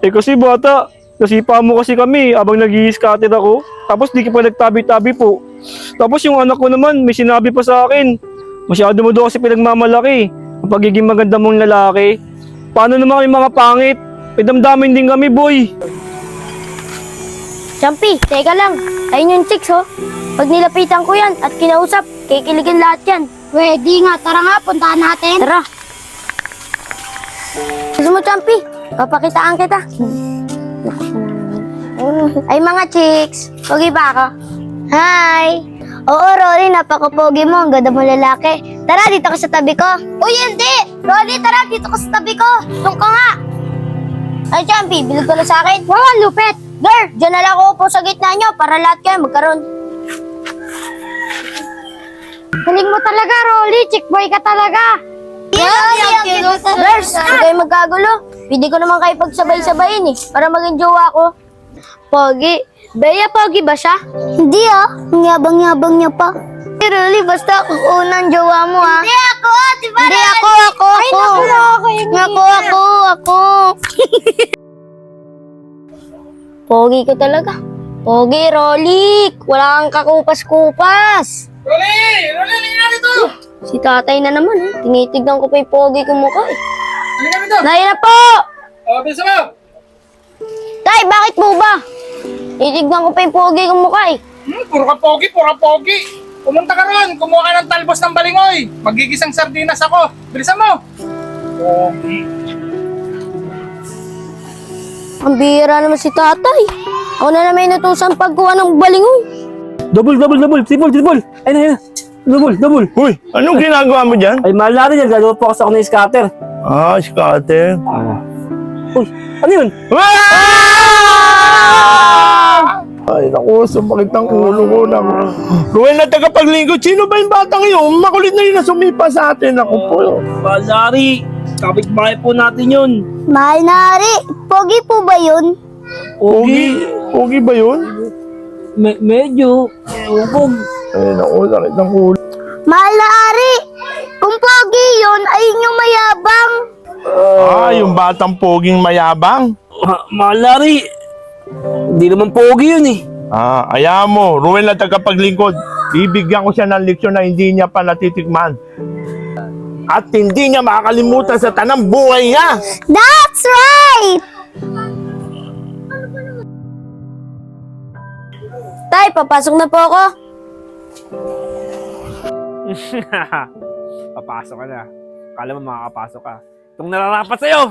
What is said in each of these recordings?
Eh kasi bata, nasipa mo kasi kami abang nag scattered ako. Tapos di ka pa nagtabi-tabi po. Tapos yung anak ko naman, may sinabi pa sa akin. Masyado mo daw kasi pinagmamalaki. Ang pagiging maganda mong lalaki. Paano naman kami mga pangit? May damdamin din kami, boy. Champi, teka lang. Ayun yung chicks, oh. Pag nilapitan ko yan at kinausap, kikiligin lahat yan. Pwede nga, tara nga, puntahan natin. Tara. Gusto mo, Champi? Papakitaan kita. Ay, mga chicks. Pogi ba ako? Hi! Oo, Rolly, napakapogi mo. Ang ganda mo lalaki. Tara, dito ka sa tabi ko. Uy, hindi! Rolly, tara, dito ka sa tabi ko. Doon ka nga. Ay, Champi, bilog ka na sa akin. Wow, ang lupit. Girl, dyan na lang ako upo sa gitna nyo para lahat kayo magkaroon. Galing mo talaga, Rolly. Chick boy ka talaga. Girls, huwag kayo magkagulo. Pwede ko naman kayo pagsabay-sabayin eh, para maging jowa ko. Pogi. Bea, pogi ba siya? Hindi ah. Ang yabang-yabang niya pa. Really, basta ako unang jowa mo ah. Hindi ako, di ba? Hindi, ako, ako, Ay, ako. naku, nakakainis. Ako, ako, ako. Pogi ko talaga. Pogi, Rolik. Wala kang kakupas-kupas. Rolly! Rolly, halika nga dito! Si tatay na naman eh. Tinitignan ko pa yung pogi ko mukha eh. Halika dito! Nay na po! O, bisa mo! Tay, bakit po ba? Titignan ko pa yung pogi kong mukha eh. Hmm, puro ka pogi, puro ka pogi! Pumunta ka ron, kumuha ka ng talbos ng balingoy. Magigisang sardinas ako. Bilisan mo! Pogi. Ang bihira naman si tatay. Ako na naman inutusan pagkuha ng balingoy. Double, double, double. Triple, triple. Ayun, ayun. Double, double. Uy, anong ginagawa mo dyan? Ay, mahal natin yan. Gagawa po ako sa ako ng scatter. Ah, scatter. Uy, ano yun? Ay, naku, sumakit ang ulo ko na. Ruel na tagapaglingkod, sino ba yung batang yun? Makulit na yun na sumipa sa atin. Ako po. Balari, kapitbahay po natin yun. Mahal na Ari, pogi po ba yun? Pogi. Pogi ba yun? Me- medyo. Ewan ko. Ay, naku, sakit ang ulo. Mahal na Ari, kung pogi yun, ay yung mayabang. Ah, yung batang poging mayabang. Ma- Malari. Hindi naman pogi yun eh. Ah, ayaw mo. Ruel na tagapaglingkod. Bibigyan ko siya ng leksyon na hindi niya pa natitikman. At hindi niya makakalimutan sa tanang buhay niya. That's right! Tay, papasok na po ako. Papasok ka na. Kala mo makakapasok ka. Itong nararapat sa'yo.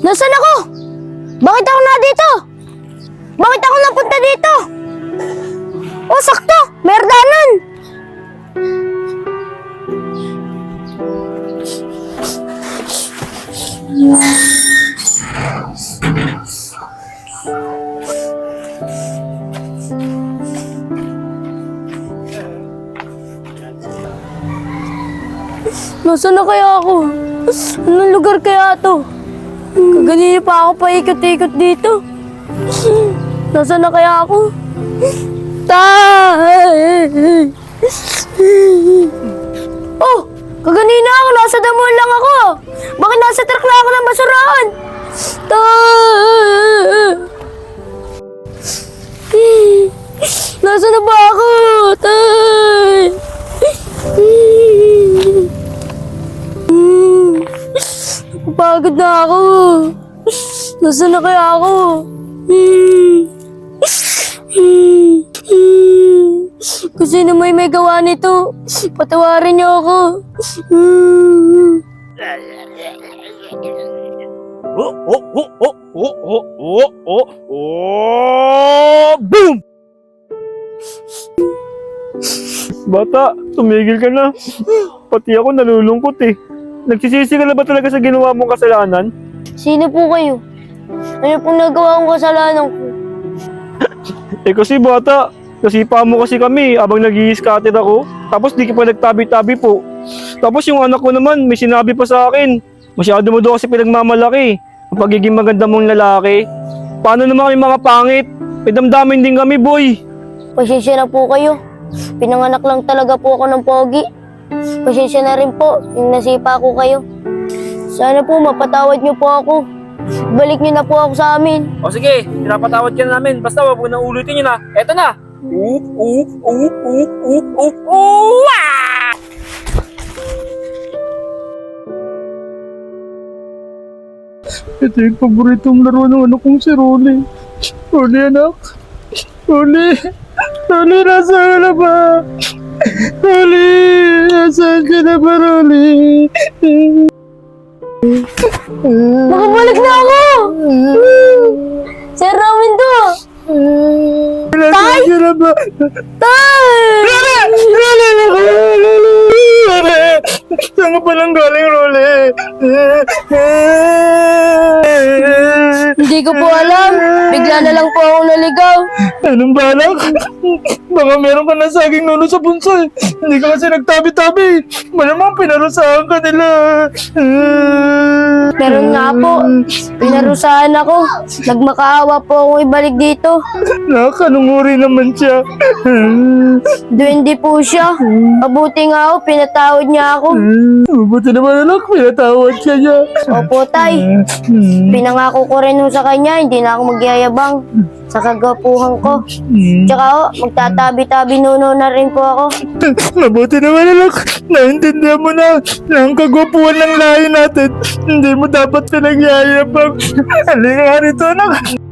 Nasaan ako? Bakit ako na dito? Bakit ako napunta dito? Nasaan na kaya ako? Anong lugar kaya to? Kaganina pa ako paikot-ikot dito. Nasaan na kaya ako? Tay! Oh! Kaganina ako, nasa damuhan lang ako. Bakit nasa truck na ako ng basurahan? Tay! Nasaan na ba ako? Tay! Napapagod na ako. Nasaan na kaya ako? Kung sino may may gawa nito, patawarin niyo ako. Oh, oh, oh, oh, oh, oh, oh, oh, oh, boom! Bata, tumigil ka na. Pati ako nalulungkot eh. Nagsisisi ka na ba talaga sa ginawa mong kasalanan? Sino po kayo? Ano pong nagawa kong kasalanan ko? Eh kasi bata, nasipa mo kasi kami abang nag scattered ako. Tapos di ka pa nagtabi-tabi po. Tapos yung anak ko naman, may sinabi pa sa akin. Masyado mo daw kasi pinagmamalaki. Ang pagiging maganda mong lalaki. Paano naman kami mga pangit? May damdamin din kami, boy. Pasensya na po kayo. Pinanganak lang talaga po ako ng pogi. Pasensya na rin po yung nasipa ko kayo. Sana po mapatawad niyo po ako. Balik niyo na po ako sa amin. O sige, pinapatawad ka na namin. Basta wag mo na ulitin yun ha. Eto na. Oop, oop, oop, oop, oop, oop, oop, ah! Ito yung paboritong laro ng anak kong si Rolly. Rolly anak. Rolly. Rolly, nasaan ka na ba? Rolly, nasaan ka na ba, Rolly? Makabalik na ako! Sir Ramindo! Nasaan ka na ba? Tay! Rolly! Rolly! Rolly! Rolly! Saan ka palang galing, Rolly? Hindi ko po alam. Bigla na lang po akong naligaw. Anong balak? Baka meron ka na saging nuno sa bunso eh. Hindi ka kasi nagtabi-tabi. Malamang pinarusahan ka nila. Meron nga po. Pinarusahan ako. Nagmakaawa po akong ibalik dito. Nakakanunguri naman siya. Duwende po siya. Mabuti nga ako, pinatawad niya ako. Mabuti naman anak, pinatawad ka niya. Opo, tay. Pinangako ko rin ho sa kanya, hindi na ako magyayabang sa kagapuhan ko. Tsaka ho, magtatabi-tabi nuno na rin po ako. Mabuti naman anak, naintindihan mo na na ang kagwapuan ng lahi natin. Hindi mo dapat pinagyayabang. Halika nga rito anak.